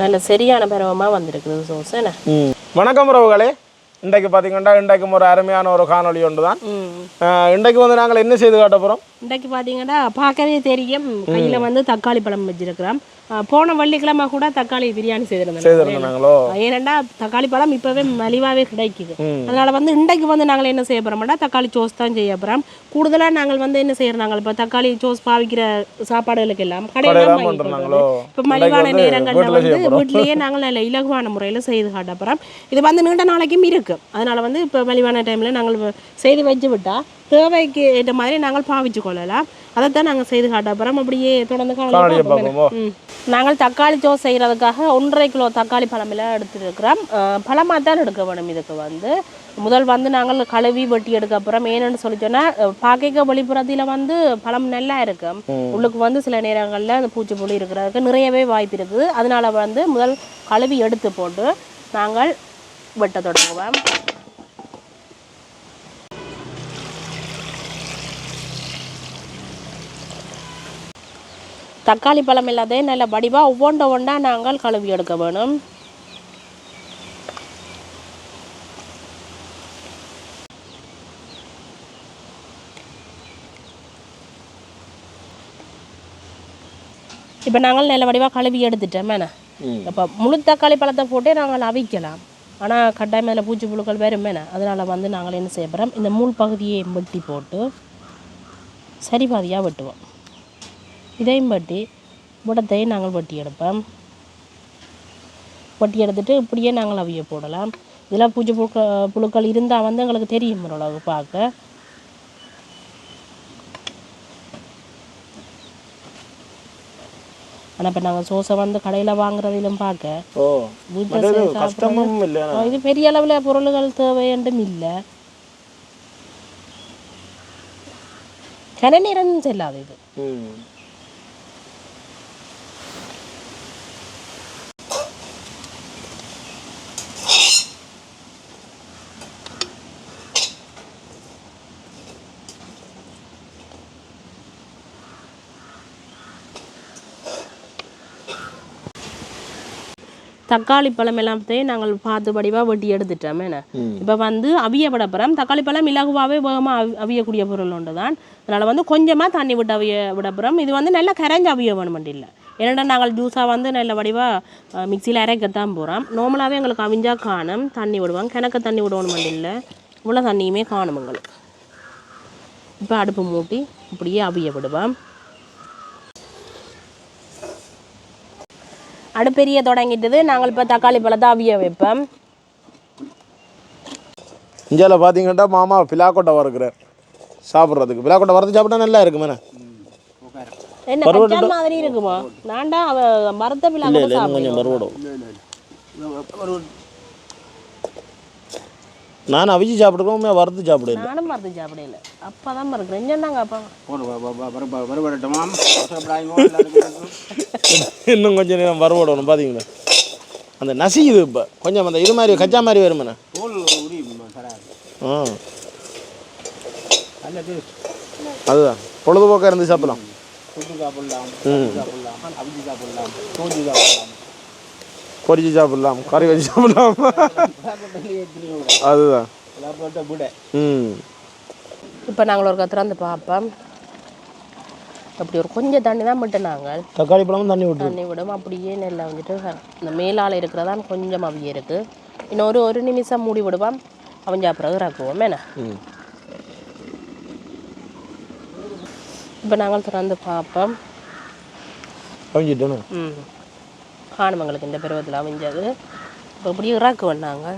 நல்ல சரியான பருவமாக வந்திருக்குது சோஸ் என்ன? வணக்கம் உறவுகளே. இன்றைக்கு பார்த்தீங்கன்னா இன்றைக்கும் ஒரு அருமையான ஒரு காணொளி ஒன்று தான் இன்றைக்கு வந்து நாங்கள் என்ன செய்து காட்ட போகிறோம் இன்றைக்கு பார்த்தீங்கன்னா பார்க்கவே தெரியும். கையில் வந்து தக்காளி பழம் வச்சிருக்கிறோம். போன வெள்ளிக்கிழமை கூட தக்காளி பிரியாணி செய்திருந்தாங்களோ ஏனண்டா தக்காளி பழம் இப்போவே மலிவாகவே கிடைக்குது அதனால வந்து இன்றைக்கு வந்து நாங்கள் என்ன செய்ய போகிறோம்னா தக்காளி சோஸ் தான் செய்ய போகிறோம் கூடுதலாக நாங்கள் வந்து என்ன செய்யறோம் நாங்கள் இப்போ தக்காளி சோஸ் பாவிக்கிற சாப்பாடுகளுக்கு எல்லாம்? வருது. இப்போ மலிவான நேரங்களில் வீட்டுல வந்து போறோம். வீட்லேயே நாங்கள் நல்ல இலகுவான முறையில் செய்து காட்ட போகிறோம் இது வந்து நீண்ட நாளைக்கும் இருக்கு அதனால வந்து இப்போ மலிவான டைமில் நாங்கள் செய்து வச்சு விட்டா தேவைக்கு ஏற்ற மாதிரி நாங்கள் பாவிச்சு கொள்ளலாம் அதைத்தான் நாங்கள் செய்து காட்ட போகிறோம் அப்படியே தொடர்ந்து காணொளி காணொலியை பார்ப்போம். பார்ப்போமோ ம். நாங்கள் தக்காளி சோஸ் செய்கிறதுக்காக ஒன்றரை கிலோ தக்காளி பழமெல்லாம் எடுத்துருக்கிறோம். பழமாக தான் எடுக்க வேணும் இதுக்கு வந்து. முதல் வந்து நாங்கள் கழுவி வெட்டி எடுக்க அப்புறம் ஏன்னு சொல்லி சொன்னால் பார்க்க வெளிப்புறத்தில் வந்து பழம் நல்லா இருக்கும். உள்ளுக்கு வந்து சில நேரங்களில் அந்த பூச்சி புழு இருக்கிறதுக்கு நிறையவே வாய்ப்பு இருக்குது. அதனால வந்து முதல் கழுவி எடுத்து போட்டு நாங்கள் வெட்ட தொடங்குவோம். தக்காளி பழம் எல்லாத்தையும் நல்ல வடிவாக ஒவ்வொண்ட ஒன்றா நாங்கள் கழுவி எடுக்க வேணும். இப்போ நாங்கள் நல்ல வடிவாக கழுவி எடுத்துட்டோம் மேன இப்போ முழு தக்காளி பழத்தை போட்டே நாங்கள் அவிக்கலாம். ஆனால் கட்டாயம் அதில் பூச்சி புழுக்கள் வரும் மேன அதனால் வந்து நாங்கள் என்ன செய்ய போகிறோம் இந்த முள் பகுதியை வெட்டி போட்டு சரி பாதியாக வெட்டுவோம். இதையும் வெட்டி புடத்தையும் நாங்கள் வெட்டி எடுப்போம். வெட்டி எடுத்துட்டு இப்படியே நாங்கள் அவிய போடலாம். இதில் பூச்சி புழுக்க புழுக்கள் இருந்தால் வந்து எங்களுக்கு தெரியும் ஓரளவு பார்க்க. ஆனால் இப்போ நாங்கள் சோசை வந்து கடையில் வாங்குறதிலும் பார்க்க. ஓ வீட்டில் கஷ்டமும் இது பெரிய அளவில் பொருள்கள் தேவையண்டும் இல்லை. கன நேரம் செல்லாது இது. தக்காளி பழம் எல்லாத்தையும் நாங்கள் பார்த்து படிவாக வெட்டி எடுத்துட்டோம் என்ன? இப்போ வந்து அவிய விடப்புறம் தக்காளி பழம் இலகுவாகவே வேகமாக அவி அவியக்கூடிய பொருள் ஒன்று தான் அதனால் வந்து கொஞ்சமாக தண்ணி விட்டு அவிய விடப்புறம் இது வந்து நல்லா கரைஞ்சு அவிய வேணும் இல்லை. ஏன்னா நாங்கள் ஜூஸாக வந்து நல்ல வடிவாக மிக்சியில் அரைக்கத்தான் போகிறோம் நார்மலாகவே எங்களுக்கு அவிஞ்சா காணும். தண்ணி விடுவோம். கிணக்க தண்ணி விடணும் இல்லை. இவ்வளோ தண்ணியுமே காணும் எங்களுக்கு. இப்போ அடுப்பு மூட்டி இப்படியே அவிய விடுவோம். அடுப்பெரிய தொடங்கிட்டது நாங்கள் இப்போ தக்காளி பழத்தை அவிய வைப்போம். இந்தியாவில் பார்த்தீங்கன்னா மாமா பிலாக்கொட்டை வறுக்கிறார். சாப்பிட்றதுக்கு. பிலாக்கொட்டை வறுத்து சாப்பிட்டா நல்லா இருக்கும் மேடம் என்ன கச்சான் மாதிரி இருக்குமா? நான்டா அவ மரத்த சாப்பிடுவோம் கொஞ்சம் மறுபடும் நான் அவிச்சு சாப்பிடுறோம் வறுத்து சாப்பிடுவேன் நானும் மரத்து சாப்பிடல. அப்பதான் மறக்கிறேன். என்னன்னாங்க அப்பா. இன்னும் கொஞ்சம் நேரம் வறுபடணும் பார்த்தீங்களா அந்த நசிக்குது இப்போ. கொஞ்சம் அந்த இது மாதிரி கச்சா மாதிரி வருமேண்ணே. அதுதான். பொழுதுபோக்காக இருந்து சாப்பிடலாம். ம். பொரிச்சு சாப்பிடலாம் கறி வச்சு சாப்பிடலாம். அதுதான். ம். இப்போ நாங்கள் ஒரு திறந்து பார்ப்போம். அப்படி ஒரு கொஞ்சம் தண்ணி தான் மட்டும் நாங்கள். தக்காளி பழமும் தண்ணி விட்டு தண்ணி விடும். அப்படியே நெல்லை வந்துட்டு இந்த மேலால் இருக்கிறதான் கொஞ்சம் அவிய இருக்கு. இன்னொரு ஒரு நிமிஷம் மூடி விடுவோம். அவஞ்சா பிறகு இறக்குவோம். என்ன? ம். இப்போ நாங்கள் திறந்து பார்ப்போம். ம். காணும் இந்த பருவத்தில் அமைஞ்சது. இப்போ இப்படியே இறாக்கு வந்தாங்க.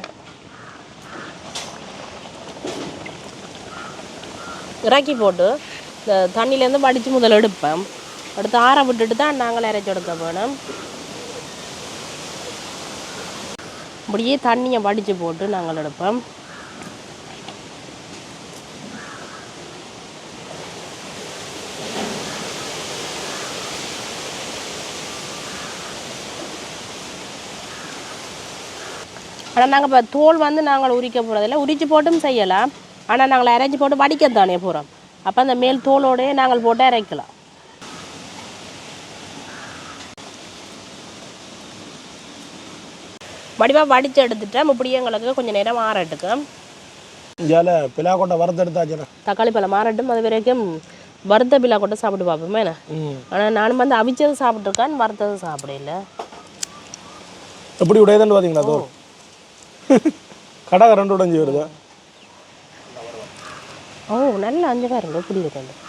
இறக்கி போட்டு இந்த தண்ணியிலேருந்து வடித்து முதல் எடுப்போம் அடுத்து ஆற விட்டுட்டு தான் நாங்கள் இறைச்சி எடுக்க வேணும். இப்படியே தண்ணியை வடித்து போட்டு நாங்கள் எடுப்போம். ஆனால் நாங்கள் இப்போ தோல் வந்து நாங்கள் உரிக்க போகிறதில்ல உரிச்சு போட்டும் செய்யலாம். ஆனால் நாங்கள் அரைச்சி போட்டு வடிக்கத்தானே போகிறோம் அப்போ அந்த மேல் தோலோடயே நாங்கள் போட்டு அரைக்கலாம். வடிவாக வடித்து எடுத்துட்டேன் இப்படியே எங்களுக்கு கொஞ்சம் நேரம் ஆறட்டுக்கும் இந்தியாவில் பிலா கொண்டை வறுத்தெடுத்தாச்சுண்ணா தக்காளி பழம் மாறட்டும் அது வரைக்கும் வறுத்த பில்லா கொண்டு சாப்பிட்டு பார்ப்போமே என்ன? ஆனால் நான் வந்து அவிச்சது சாப்பிட்ருக்கேன் வறுத்தது சாப்பிடல. எப்படி உடையதுன்னு பார்த்தீங்களா கடை ரெண்டு உடைஞ்சி வருது? ஓ நல்ல அஞ்சு பாருங்க இப்படி இருக்கு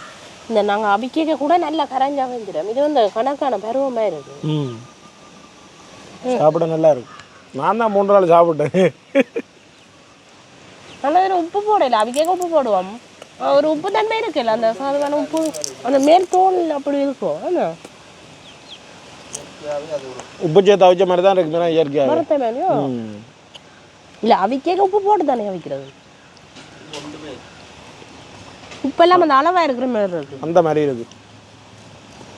இந்த நாங்கள் அவிக்க கூட நல்ல கரைஞ்சா வந்துடும் இது வந்து கணக்கான பருவமாக இருக்கு. ம். சாப்பிட நல்லா இருக்கு. நான் தான் மூன்று நாள் சாப்பிட்டேன். ஆனால் அதில் உப்பு போடல. அவிக்க உப்பு போடுவோம். ஒரு உப்பு தன்மை இருக்குல்ல அந்த சாதாரண உப்பு அந்த மேல் தோல் அப்படி இருக்கும் என்ன உப்பு சேர்த்து அவிச்ச மாதிரி தான் இருக்கு இயற்கையாக மரத்தை மேலேயும் இல்லை அவிக்க உப்பு போட்டு தானே அவிக்கிறது உப்பெல்லாம் அந்த அளவாக இருக்கிற மாதிரி இருக்கு அந்த மாதிரி இருக்கு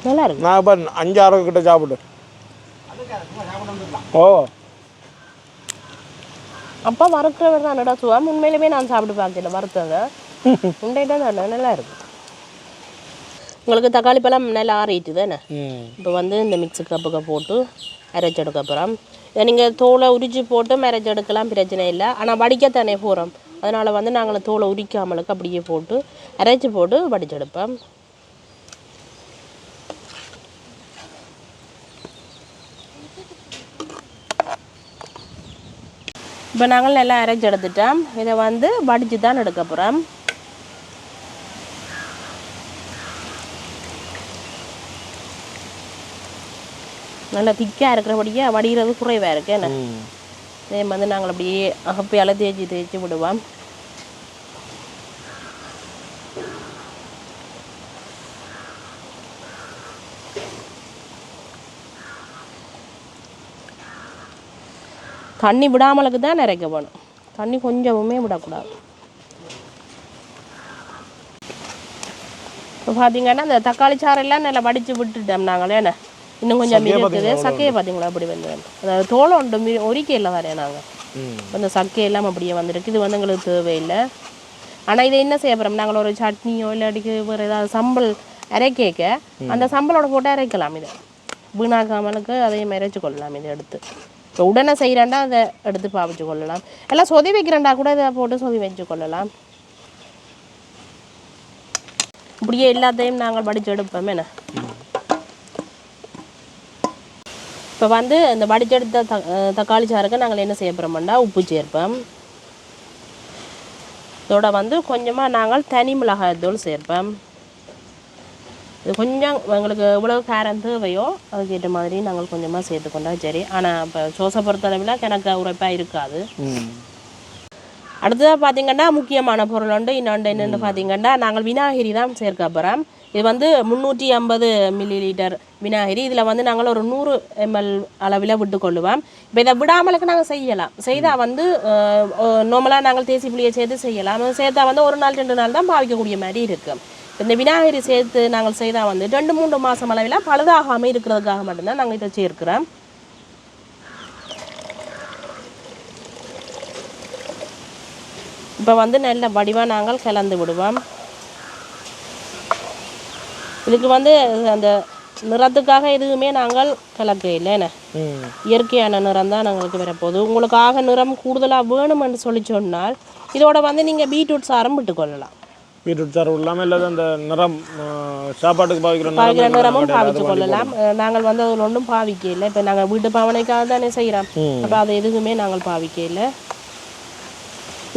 நல்லா இருக்கு நான் இப்போ அஞ்சு ஆறு கிட்ட சாப்பிட்டேன் ஓ அப்பா வறுக்கிறவர் தான் நடத்துவோம் உண்மையிலுமே நான் சாப்பிட்டு பார்க்கல வறுத்ததை உண்டையிட்ட தான் நல்லா இருக்கு உங்களுக்கு தக்காளி பழம் நல்லா ஆறிட்டு தானே இப்போ வந்து இந்த மிக்ஸி கப்புக்கு போட்டு அரைச்செடுக்க அப்புறம் நீங்கள் தோலை உரிச்சு போட்டு எடுக்கலாம் பிரச்சனை இல்லை. ஆனால் வடிக்கத்தானே போகிறோம் அதனால் வந்து நாங்கள் தோலை உரிக்காமலுக்கு அப்படியே போட்டு அரைச்சி போட்டு வடிச்செடுப்போம். இப்போ நாங்கள் நல்லா அரைச்சி எடுத்துட்டோம். இதை வந்து வடித்து தான் எடுக்க போகிறோம் நல்லா திக்காக இருக்கிறபடியே வடிகிறது குறைவாக இருக்கு. என்ன? இதே வந்து நாங்கள் அப்படியே அகப்பையால் தேய்ச்சி தேய்ச்சி விடுவோம். தண்ணி விடாமலுக்கு தான் நிறைக்க வேணும். தண்ணி கொஞ்சமுமே விடக்கூடாது. இப்போ பார்த்தீங்கன்னா இந்த தக்காளி சாறெல்லாம் நல்லா வடித்து விட்டுட்டோம் நாங்களே. என்ன? இன்னும் கொஞ்சம் இருக்குது. சக்கையை பார்த்தீங்களா அப்படி வந்து அதாவது தோலை உண்டு மீ ஒரிக்கையில் வரேன் நாங்கள் அந்த சக்கை எல்லாம் அப்படியே வந்திருக்கு. இது வந்து எங்களுக்கு தேவையில்லை. ஆனால் இதை என்ன செய்ய போகிறோம் நாங்கள் ஒரு சட்னியோ இல்லாட்டிக்கு வேறு ஏதாவது சம்பல் அரைக்கேக்க அந்த சம்பளோட போட்டு அரைக்கலாம் இதை. வீணாக்காமலுக்கு அதையும் அரைச்சு கொள்ளலாம் இதை எடுத்து. இப்போ உடனே செய்கிறேன்டா அதை எடுத்து பாவிச்சு கொள்ளலாம். எல்லாம் சொதி வைக்கிறேன்டா கூட இதை போட்டு சொதி வச்சு கொள்ளலாம். இப்படியே எல்லாத்தையும் நாங்கள் படித்து எடுப்போம். என்ன? இப்போ வந்து இந்த வடிச்செடுத்த த தக்காளி சாறுக்கு நாங்கள் என்ன செய்ய போகிறோம்னா உப்பு சேர்ப்போம். இதோட வந்து கொஞ்சமாக நாங்கள் தனி மிளகாய் தூள் சேர்ப்போம். இது கொஞ்சம் எங்களுக்கு இவ்வளோ காரம் தேவையோ அதுக்கேற்ற மாதிரி நாங்கள் கொஞ்சமாக சேர்த்துக்கொண்டா சரி. ஆனால் இப்போ சோசை பொறுத்தளவில் கிணக்க உரைப்பாக இருக்காது. அடுத்ததாக பார்த்தீங்கன்னா முக்கியமான பொருள் உண்டு இன்னொன்று என்னென்னு பார்த்தீங்கன்னா நாங்கள் விநாயகரி தான் சேர்க்க போகிறோம் இது வந்து முந்நூற்றி ஐம்பது மில்லி லிட்டர் விநாயகரி. இதில் வந்து நாங்கள் ஒரு நூறு எம்எல் அளவில் விட்டுக்கொள்ளுவோம். இப்போ இதை விடாமலுக்கு நாங்கள் செய்யலாம். செய்தால் வந்து நார்மலாக நாங்கள் தேசி புளியை சேர்த்து செய்யலாம். சேர்த்தா வந்து ஒரு நாள் ரெண்டு நாள் தான் பாவிக்கக்கூடிய மாதிரி இருக்கும் இந்த விநாயகரி சேர்த்து நாங்கள் செய்தால் வந்து ரெண்டு மூன்று மாதம் அளவில் பழுதாகாமல் இருக்கிறதுக்காக மட்டும்தான் நாங்கள் இதை சேர்க்கிறோம். இப்போ வந்து நல்ல வடிவாக நாங்கள் கலந்து விடுவோம். இதுக்கு வந்து அந்த நிறத்துக்காக எதுவுமே நாங்கள் கலக்க இல்லை ம். இயற்கையான நிறம் தான் எங்களுக்கு வரப்போகுது. உங்களுக்காக நிறம் கூடுதலாக வேணுமென்று சொல்லி சொன்னால் இதோட வந்து நீங்கள் பீட்ரூட் சாரம் விட்டுக்கொள்ளலாம் பீட்ரூட் சாறு இல்லாமல் இல்லாத அந்த நிறம் சாப்பாட்டுக்கு பாவிக்கிற பாவிக்கிற நிறம் நிறமும் பாவிச்சு கொள்ளலாம். நாங்கள் வந்து அதில் ஒன்றும் பாவிக்க இல்லை இப்போ நாங்கள் வீட்டு பாவனைக்காக தானே செய்கிறோம். அப்போ அது எதுவுமே நாங்கள் பாவிக்க இல்லை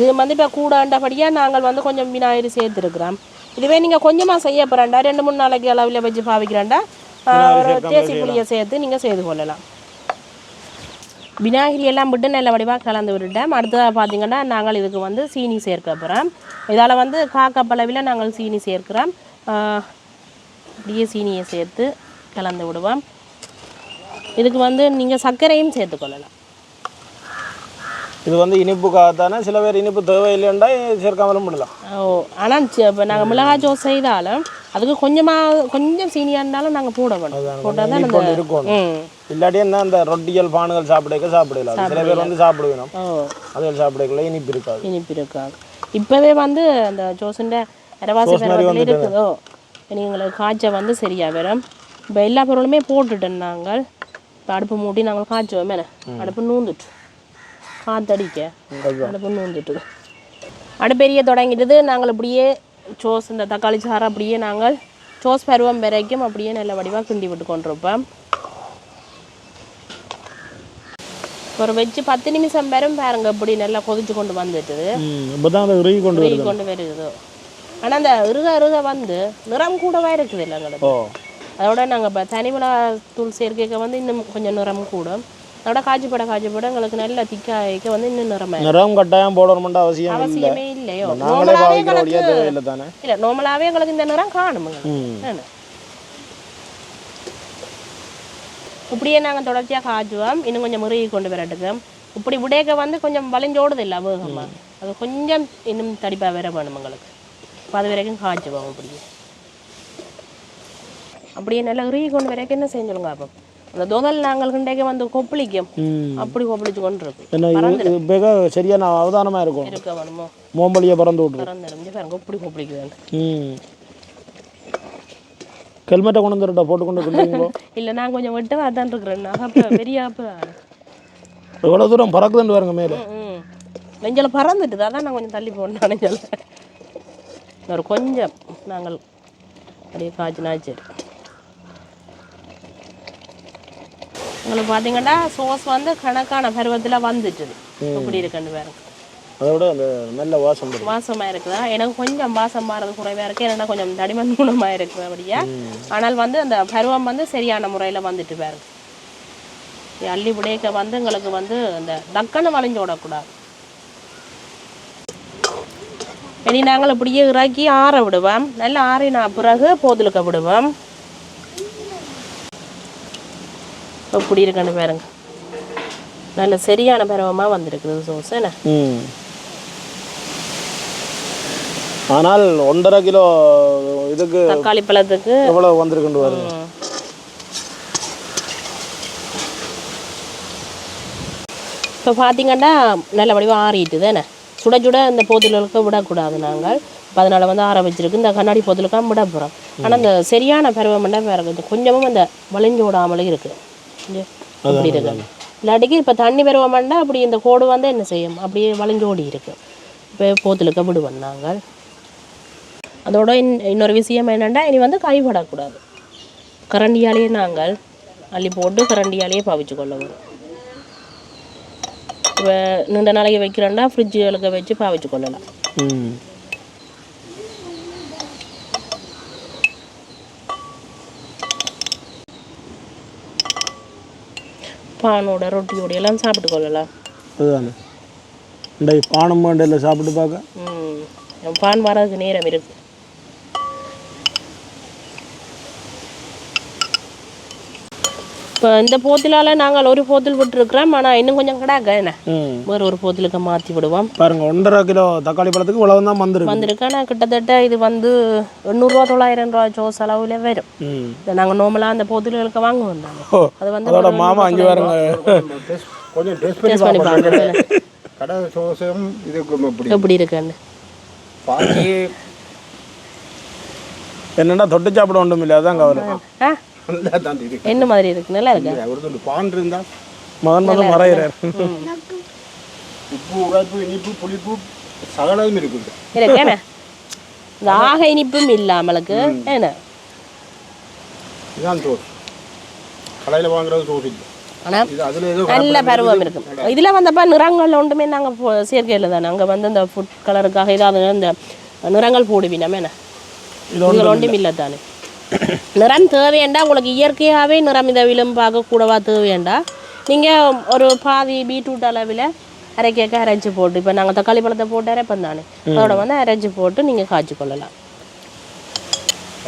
இது வந்து இப்போ கூடாண்டபடியாக நாங்கள் வந்து கொஞ்சம் விநாயகரி சேர்த்துருக்குறோம். இதுவே நீங்கள் கொஞ்சமாக செய்ய போகிறாண்டா ரெண்டு மூணு நாளைக்கு அளவில் வச்சு பாவிக்கிறாண்டா ஒரு தேசி புளியை சேர்த்து நீங்கள் செய்து கொள்ளலாம். விநாயகரி எல்லாம் விட்டு நல்ல வடிவாக கலந்து விட்டுட்டேன். அடுத்ததாக பார்த்தீங்கன்னா நாங்கள் இதுக்கு வந்து சீனி சேர்க்க போகிறோம் இதால் வந்து காக்கப்பளவில் நாங்கள் சீனி சேர்க்கிறோம். அப்படியே சீனியை சேர்த்து கலந்து விடுவோம். இதுக்கு வந்து நீங்கள் சர்க்கரையும் சேர்த்துக்கொள்ளலாம் இது வந்து இனிப்புக்காகத்தானே சில பேர் இனிப்பு தேவையில்லைண்டா சேர்க்காமலும் விடலாம். ஓ ஆனால் இப்போ நாங்கள் மிளகாய் ஜோஸ் செய்தாலும் அதுக்கு கொஞ்சமாக கொஞ்சம் சீனியாக இருந்தாலும் நாங்கள் போட வேணும். போட்டால் தான் இனிப்பு அந்த ஒன்று இருக்கணும். ம். இல்லாட்டி என்ன அந்த ரொட்டியல் பானுகள் சாப்பிடக்க சாப்பிடலாம். சில பேர் வந்து சாப்பிடுவேணும். ஓ. அதுகள் சாப்பிடக்கல இனிப்பு இருக்காது. இனிப்பு இருக்காது. இப்போவே வந்து அந்த ஜோஸுண்ட அரைவாசி பருவத்தில் இருக்குதோ. எங்களுக்கு காய்ச்சல் வந்து சரியா வரும். இப்போ எல்லா பொருளுமே போட்டுட்டோம் நாங்கள். இப்போ அடுப்பு மூட்டி நாங்கள் காய்ச்சுவோம் என்ன? அடுப்பு நூந்துட்டு. காத்தடிக்க. அடுப்பு வந்துட்டு அடுப்பெரிய தொடங்கிட்டது நாங்கள் இப்படியே சோஸ் இந்த தக்காளி சாறு அப்படியே நாங்கள் சோஸ் பருவம் வரைக்கும் அப்படியே நல்ல வடிவாக கிண்டி விட்டு கொண்டிருப்போம். ஒரு வச்சு பத்து நிமிஷம் வரும் பாருங்க இப்படி நல்லா கொதிச்சு கொண்டு வந்துட்டுது. தான் உருகி கொண்டு உருகி கொண்டு வருது. ஆனால் அந்த இறுக இறுக வந்து நிறம் கூடவா இருக்குது இல்லை எங்களுக்கு அதோட நாங்கள் இப்போ தனிமிளகா தூள் சேர்க்கைக்கு வந்து இன்னும் கொஞ்சம் நிறம் கூடும். அதோட காய்ச்சிப்பட காய்ச்சிப்பட எங்களுக்கு நல்ல திக்காய்க்க வந்து இன்னும் நிறமாயிடும் நிறம் கட்டாயம் போடணுமென்ற அவசியம் இல்லை அவசியமே இல்லையோ பாவிக்கிற எங்களுக்கு இல்லை நார்மலாகவே எங்களுக்கு இந்த நிறம் காணுமுங்க ம் என்ன இப்படியே நாங்கள் தொடர்ச்சியாக காய்ச்சுவோம் இன்னும் கொஞ்சம் முருகி கொண்டு வரட்டுக்கு இப்படி விடேக்க வந்து கொஞ்சம் வளைஞ்சோடுது இல்லை வேகமாக அது கொஞ்சம் இன்னும் தடிப்பாக வேற வேணும் எங்களுக்கு அப்போ அது வரைக்கும் காய்ச்சுவோம் அப்படியே அப்படியே நல்லா உருகி கொண்டு வரைக்கும் என்ன செஞ்சுருங்க அப்போ அந்த தோதல் நாங்கள் கிண்டேக்க வந்து கொப்பளிக்கும். அப்படி கொப்பளிச்சு கொண்டு இருக்கு என்ன இது இது மிக சரியான அவதானமாக இருக்கும் இருக்க வேணுமோ? மோம்பலியை பறந்து விட்ரு திறந்து பாருங்க இப்படி கொப்பளிக்க வேண்டும் ம். ஹெல்மெட்டை கொண்டு வந்துருட்டா போட்டு கொண்டு இல்லை நான் கொஞ்சம் வெட்டவா தான் இருக்கிறேன். அப்போ பெரிய எவ்வளோ தூரம் பறக்குதுன்னு பாருங்க மேலே. நெஞ்சல் பறந்துட்டு அதான் நான் கொஞ்சம் தள்ளி போனேன் நெஞ்சல். ஒரு கொஞ்சம். நாங்கள் அப்படியே காய்ச்சினா சரி உங்களுக்கு பார்த்தீங்கன்னா சோஸ் வந்து கணக்கான பருவத்தில் வந்துட்டுது. இப்படி இருக்குன்னு பாருங்க. அதை விட அந்த நல்ல வாசம் வாசமாக இருக்குதா? எனக்கு கொஞ்சம் வாசம் மாறது குறைவாக இருக்குது ஏன்னா கொஞ்சம் தடிமன் குணமாக இருக்குது அப்படியா? ஆனால் வந்து அந்த பருவம் வந்து சரியான முறையில் வந்துட்டு பாருங்க. இது அள்ளி விடையக்க வந்து எங்களுக்கு வந்து அந்த டக்குன்னு வளைஞ்சு விடக்கூடாது. இனி நாங்கள் இப்படியே இறக்கி ஆற விடுவோம். நல்லா ஆறின பிறகு போதலுக்க விடுவோம். இப்படி இருக்குன்னு பாருங்க. நல்ல சரியான பருவமாக வந்திருக்குது சோஸ் என்ன? ஆனால் ஒன்றரை கிலோ இதுக்கு தக்காளி பழத்துக்கு எவ்வளோ வந்திருக்குன்னு பாருங்க. இப்போ பார்த்தீங்கன்னா நல்ல வடிவாக ஆறிட்டு தானே சுட சுட இந்த போத்தலுக்கு விடக்கூடாது நாங்கள். இப்போ அதனால் வந்து ஆற வச்சிருக்கு. இந்த கண்ணாடி போத்தலுக்காக விட போகிறோம் ஆனால் இந்த சரியான பருவம்னா வேறு கொஞ்சம் கொஞ்சமும் அந்த வளைஞ்சு விடாமலே இருக்குது இப்படி இருக்கு இல்லாட்டிக்கு இப்போ தண்ணி பருவமாண்டா அப்படி இந்த கோடு வந்து என்ன செய்யும்? அப்படியே வளைஞ்சு ஓடி இருக்கு. இப்போ போத்தலுக்கு விடுவோம் நாங்கள் அதோட இன் இன்னொரு விஷயம் என்னென்னா இனி வந்து கைப்படக்கூடாது கரண்டியாலேயே நாங்கள் அள்ளி போட்டு கரண்டியாலேயே பாவிச்சு கொள்ள வரும் இப்போ நீண்ட நாளைக்கு வைக்கிறோன்னா ஃப்ரிட்ஜுகளுக்கு வச்சு பாவிச்சு கொள்ளலாம். பானோட ரொட்டியோட எல்லாம் சாப்பிட்டு கொள்ளலாம் அதுதானே. இந்த பானம் மண்டையில் சாப்பிட்டு பார்க்க பான் வரதுக்கு நேரம் இருக்கு. இப்போ இந்த போத்திலால் நாங்கள் ஒரு போத்தில் விட்டுருக்குறோம் ஆனால் இன்னும் கொஞ்சம் கிடாக்க. என்ன? ம். வேறு ஒரு போத்திலுக்கு மாற்றி விடுவோம். பாருங்க ஒன்றரை கிலோ தக்காளி பழத்துக்கு இவ்வளவு தான் வந்திருக்கு. வந்திருக்கு. ஆனால் கிட்டத்தட்ட இது வந்து எண்ணூறுரூவா தொள்ளாயிரம் ரூபா ஜோஸ் அளவில் வரும். ம். இதை நாங்கள் நார்மலாக அந்த போத்திலுக்கு வாங்க வந்தாங்க ஓ அது வந்து அதோட மாமா அஞ்சு பாருங்க. கொஞ்சம் டேஸ்ட் பண்ணி பாருங்க கடை சோசம் இப்படி எப்படி? இருக்குன்னு. பாக்கி என்னடா தொட்டு சாப்பிட ஒன்றும் இல்லை அதான் கவலை. ஆ? நல்லா தான் இருக்கு. என்ன மாதிரி இருக்கு? நல்லா இருக்கு? ஒரு சொல்லு பான் இருந்தா மகன் மகன் மறையிறார் உப்பு உரைப்பு இனிப்பு புளிப்பு சகலதும் இருக்குது. இருக்கு என்ன? இந்த ஆக இனிப்பும் இல்லாமலுக்கு என்ன? இதுதான் சோஸ் கடையில் வாங்குறது சோஸ் இல்லை. நல்ல பருவம் இருக்கும். இதில் வந்தப்ப நிறங்கள் ஒன்றுமே நாங்கள் சேர்க்கையில் தானே. அங்கே வந்து இந்த ஃபுட் கலருக்காக ஏதாவது இந்த நிறங்கள் போடுவீங்க என்ன? ஒன்றும் இல்லை தானே. நிறம் தேவையண்டா உங்களுக்கு இயற்கையாகவே நிறம் இதை விளம்பாக கூடவா தேவையண்டா? நீங்கள் ஒரு பாதி பீட்ரூட் அளவில் அரைக்கேக்க அரைச்சி போட்டு இப்போ நாங்கள் தக்காளி பழத்தை போட்டு அரைப்போம் தானே அதோட வந்து அரைச்சி போட்டு நீங்கள் காய்ச்சி கொள்ளலாம்.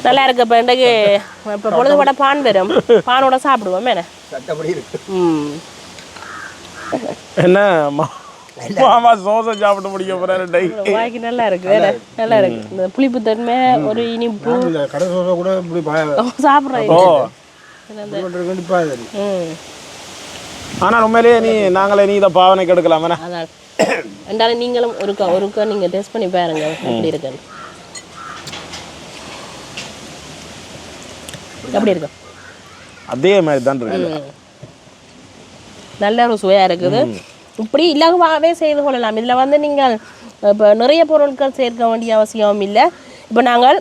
நல்லா இருக்கு இப்போ இன்றைக்கு இப்போ பொழுதுபட பான் வரும் பானோட சாப்பிடுவோம் என்ன? ம். என்ன மாமா சோசை சாப்பிட்டு முடிக்க போறாரு டை வாய்க்கு நல்லா இருக்கு வேற. நல்லா இருக்கு. இந்த புளிப்பு தன்மை ஒரு இனிப்பு. கடை சோசை கூட இப்படி சாப்பிட்றேன் ஓ ஆனால் உண்மையிலேயே நீ நாங்களே நீ இதை பாவனைக்கு எடுக்கலாம் என்ன? அதான். ரெண்டாலும் நீங்களும் ஒருக்கா ஒருக்கா நீங்கள் டெஸ்ட் பண்ணி பாருங்க எப்படி இருக்குன்னு. எப்படி இருக்கு? அதே மாதிரி தான் இருக்கு. நல்ல ஒரு சுவையாக இருக்குது. இப்படி இலகுவாகவே செய்து கொள்ளலாம். இதில் வந்து நீங்கள் இப்போ நிறைய பொருட்கள் சேர்க்க வேண்டிய அவசியம் இல்லை. இப்போ நாங்கள்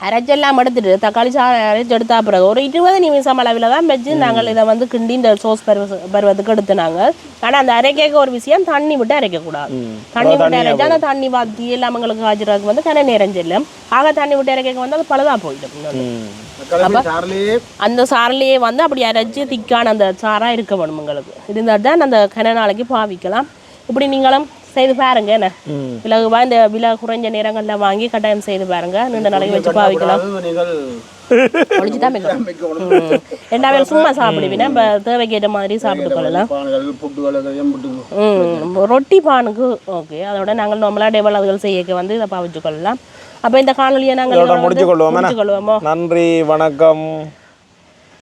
அரைச்செல்லாம் எடுத்துட்டு தக்காளி சாதம் அரைச்சி எடுத்தா பிறகு ஒரு இருபது நிமிஷம் அளவில் தான் வச்சு நாங்கள் இதை வந்து கிண்டி இந்த சோஸ் பருவ பருவத்துக்கு எடுத்து நாங்கள் ஆனால் அந்த அரைக்க ஒரு விஷயம் தண்ணி விட்டு அரைக்கக்கூடாது. தண்ணி விட்டு அரைச்சா அந்த தண்ணி வாத்தி எல்லாம் எங்களுக்கு காய்ச்சறதுக்கு வந்து கரை நேரம் செல்லும் ஆக தண்ணி விட்டு அரைக்க வந்து அது பழுதா போயிடும். அந்த சாரிலேயே வந்து அப்படி அரைச்சி திக்கான அந்த சாராக இருக்க வேணும் உங்களுக்கு இருந்தால் தான் அந்த கன நாளைக்கு பாவிக்கலாம். இப்படி நீங்களும் செய்து பாருங்க என்ன? விலகுவா இந்த விலை குறைஞ்ச நேரங்களில் வாங்கி கட்டாயம் செய்து பாருங்க. நீண்ட நாளைக்கு வச்சு பாவிக்கலாம். அது நீங்கள் ஒழிச்சு தான் வைக்கணும் ரெண்டாவே சும்மா சாப்பிடுவீங்கன்னா இப்போ தேவைக்கேற்ற மாதிரி சாப்பிட்டு கொள்ளலாம். ரொட்டி பானுக்கு ஓகே. அதோட நாங்கள் நார்மலாக டேபிள் அதுகள் செய்யக்க வந்து இதை பாவிச்சு கொள்ளலாம். அப்போ இந்த காணொலியை நாங்கள் முடிச்சு கொள்வோமோ? நன்றி வணக்கம்.